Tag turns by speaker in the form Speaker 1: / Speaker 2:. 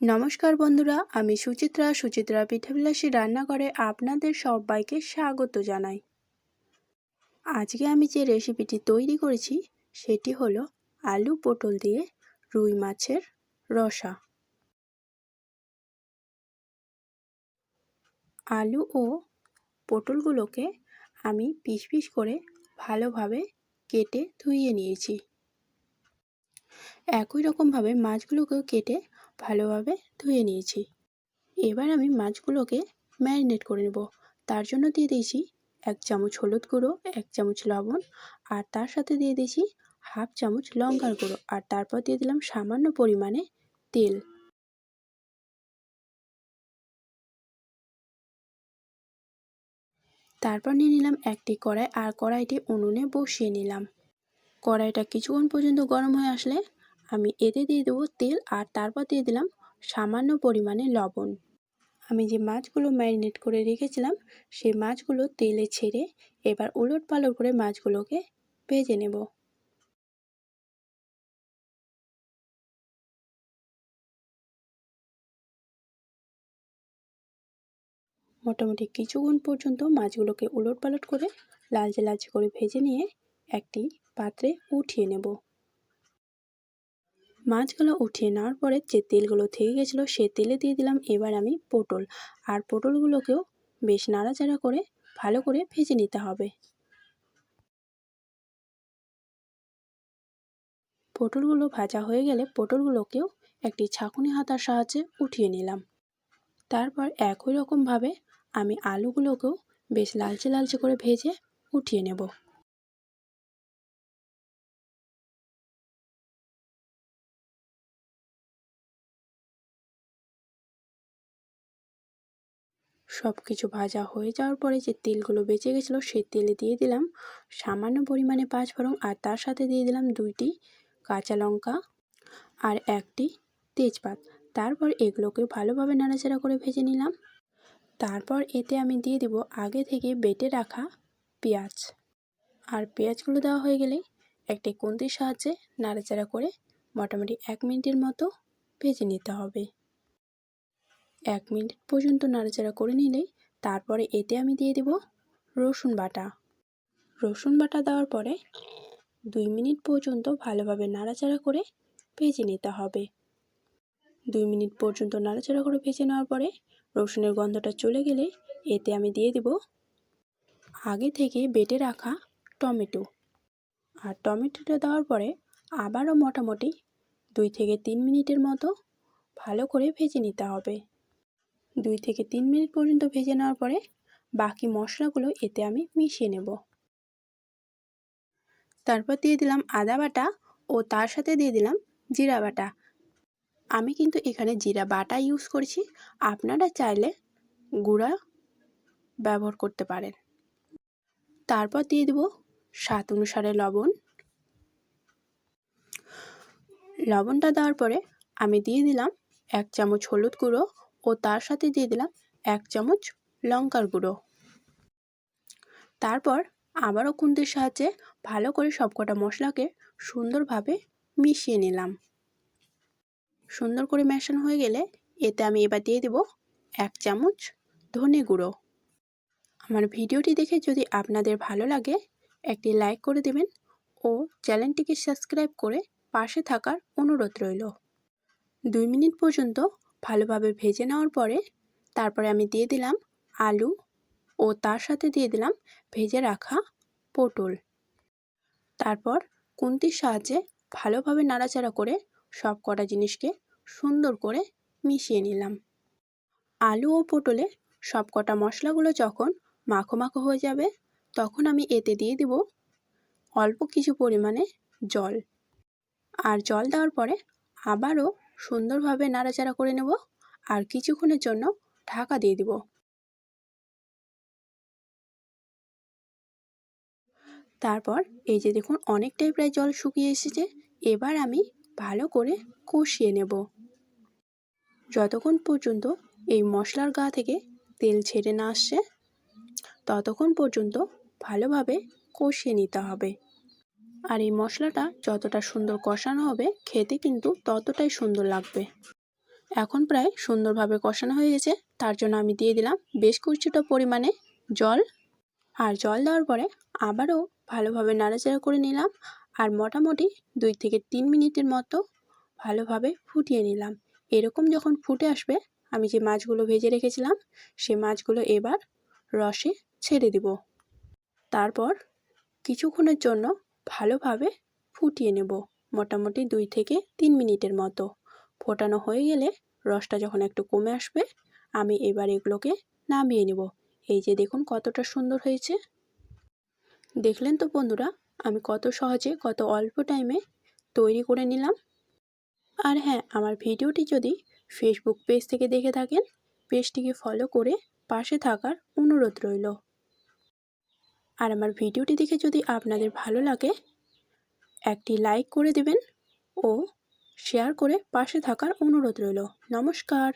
Speaker 1: নমস্কার বন্ধুরা, আমি সুচিত্রা সুচিত্রা পিঠাবিলাসী রান্নাঘরে আপনাদের সবাইকে স্বাগত জানাই। আজকে আমি যে রেসিপিটি তৈরি করেছি, সেটি হলো আলু পটল দিয়ে রুই মাছের রসা। আলু ও পটলগুলোকে আমি পিস পিস করে ভালোভাবে কেটে ধুইয়ে নিয়েছি। একই রকমভাবে মাছগুলোকেও কেটে ভালোভাবে ধুয়ে নিয়েছি। এবার আমি মাছগুলোকে ম্যারিনেট করে নেব। তার জন্য দিয়ে দিয়েছি এক চামচ হলুদ গুঁড়ো, এক চামচ লবণ আর তার সাথে দিয়ে দিয়েছি হাফ চামচ লঙ্কার গুঁড়ো আর তারপর দিয়ে দিলাম সামান্য পরিমাণে তেল। তারপর নিয়ে নিলাম একটি কড়াই আর কড়াইটি উনুনে বসিয়ে নিলাম। কড়াইটা কিছুক্ষণ পর্যন্ত গরম হয়ে আসলে আমি এতে দিয়ে দেবো তেল আর তারপর দিয়ে দিলাম সামান্য পরিমাণে লবণ। আমি যে মাছগুলো ম্যারিনেট করে রেখেছিলাম, সেই মাছগুলো তেলে ছেড়ে এবার উলট পালট করে মাছগুলোকে ভেজে নেব। মোটামুটি কিছুক্ষণ পর্যন্ত মাছগুলোকে উলট পালট করে লালচে লালচে করে ভেজে নিয়ে একটি পাত্রে উঠিয়ে নেব। মাছগুলো উঠিয়ে নেওয়ার পরে যে তেলগুলো থেকে গেছিল সে তেলে দিয়ে দিলাম। এবার আমি পটল। আর পটলগুলোকেও বেশ নাড়াচাড়া করে ভালো করে ভেজে নিতে হবে। পটলগুলো ভাজা হয়ে গেলে পটলগুলোকেও একটি ছাঁকুনি হাতার সাহায্যে উঠিয়ে নিলাম। তারপর একই রকমভাবে আমি আলুগুলোকেও বেশ লালচে লালচে করে ভেজে উঠিয়ে নেব। সব কিছু ভাজা হয়ে যাওয়ার পরে যে তেলগুলো বেঁচে গেছিল, সেই তেলে দিয়ে দিলাম সামান্য পরিমাণে পাঁচফোড়ন আর তার সাথে দিয়ে দিলাম দুইটি কাঁচা লঙ্কা আর একটি তেজপাত। তারপর এগুলোকে ভালোভাবে নাড়াচাড়া করে ভেজে নিলাম। তারপর এতে আমি দিয়ে দেব আগে থেকে বেটে রাখা পেঁয়াজ। আর পেঁয়াজগুলো দেওয়া হয়ে গেলে একটি কুন্তির সাহায্যে নাড়াচাড়া করে মোটামুটি এক মিনিটের মতো ভেজে নিতে হবে। এক মিনিট পর্যন্ত নাড়াচাড়া করে নিলেই তারপরে এতে আমি দিয়ে দেব রসুন বাটা। রসুন বাটা দেওয়ার পরে দুই মিনিট পর্যন্ত ভালোভাবে নাড়াচাড়া করে ভেজে নিতে হবে। দুই মিনিট পর্যন্ত নাড়াচাড়া করে ভেজে নেওয়ার পরে রসুনের গন্ধটা চলে গেলে এতে আমি দিয়ে দেব আগে থেকে বেটে রাখা টমেটো। আর টমেটোটা দেওয়ার পরে আবারও মোটামুটি দুই থেকে তিন মিনিটের মতো ভালো করে ভেজে নিতে হবে। দুই থেকে তিন মিনিট পর্যন্ত ভেজে নেওয়ার পরে বাকি মশলাগুলো এতে আমি মিশিয়ে নেব। তারপর দিয়ে দিলাম আদা বাটা ও তার সাথে দিয়ে দিলাম জিরা বাটা। আমি কিন্তু এখানে জিরা বাটা ইউজ করেছি। আপনারা চাইলে গুঁড়া ব্যবহার করতে পারেন। তারপর দিয়ে দেব স্বাদ অনুসারে লবণ। লবণটা দেওয়ার পরে আমি দিয়ে দিলাম এক চামচ হলুদ গুঁড়ো ও তার সাথে দিয়ে দিলাম এক চামচ লঙ্কার গুঁড়ো। তারপর আবারও খুন্তির সাহায্যে ভালো করে সবকটা মশলাকে সুন্দরভাবে মিশিয়ে নিলাম। সুন্দর করে মেশানো হয়ে গেলে এতে আমি এবার দিয়ে দেব এক চামচ ধনে গুঁড়ো। আমার ভিডিওটি দেখে যদি আপনাদের ভালো লাগে, একটি লাইক করে দেবেন ও চ্যানেলটিকে সাবস্ক্রাইব করে পাশে থাকার অনুরোধ রইল। দুই মিনিট পর্যন্ত ভালোভাবে ভেজে নেওয়ার পরে তারপরে আমি দিয়ে দিলাম আলু ও তার সাথে দিয়ে দিলাম ভেজে রাখা পটল। তারপর কুন্তির সাহায্যে ভালোভাবে নাড়াচাড়া করে সব কটা জিনিসকে সুন্দর করে মিশিয়ে নিলাম। আলু ও পটলে সব কটা মশলাগুলো যখন মাখো মাখো হয়ে যাবে তখন আমি এতে দিয়ে দিব অল্প কিছু পরিমাণে জল। আর জল দেওয়ার পরে আবারও সুন্দরভাবে নাড়াচাড়া করে নেব আর কিছুক্ষণের জন্য ঢাকা দিয়ে দিব। তারপর এই যে দেখুন অনেকটাই প্রায় জল শুকিয়ে এসেছে, এবার আমি ভালো করে কষিয়ে নেব। যতক্ষণ পর্যন্ত এই মশলার গা থেকে তেল ছেড়ে না আসছে, ততক্ষণ পর্যন্ত ভালোভাবে কষিয়ে নিতে হবে। আর এই মশলাটা যতটা সুন্দর কষানো হবে, খেতে কিন্তু ততটাই সুন্দর লাগবে। এখন প্রায় সুন্দরভাবে কষানো হয়ে গেছে। তার জন্য আমি দিয়ে দিলাম বেশ কিছুটা পরিমাণে জল। আর জল দেওয়ার পরে আবারও ভালোভাবে নাড়াচাড়া করে নিলাম আর মোটামুটি দুই থেকে তিন মিনিটের মতো ভালোভাবে ফুটিয়ে নিলাম। এরকম যখন ফুটে আসবে, আমি যে মাছগুলো ভেজে রেখেছিলাম, সে মাছগুলো এবার রসে ছেড়ে দিব। তারপর কিছুক্ষণের জন্য ভালোভাবে ফুটিয়ে নেব, মোটামুটি দুই থেকে তিন মিনিটের মতো। ফোটানো হয়ে গেলে রসটা যখন একটু কমে আসবে, আমি এবার এগুলোকে নামিয়ে নেব। এই যে দেখুন কতটা সুন্দর হয়েছে। দেখলেন তো বন্ধুরা, আমি কত সহজে, কত অল্প টাইমে তৈরি করে নিলাম। আর হ্যাঁ আমার ভিডিওটি যদি ফেসবুক পেজ থেকে দেখে থাকেন পেজটিকে ফলো করে পাশে থাকার অনুরোধ রইল। আর আমার ভিডিওটি দেখে যদি আপনাদের ভালো লাগে, একটি লাইক করে দেবেন ও শেয়ার করে পাশে থাকার অনুরোধ রইল। নমস্কার।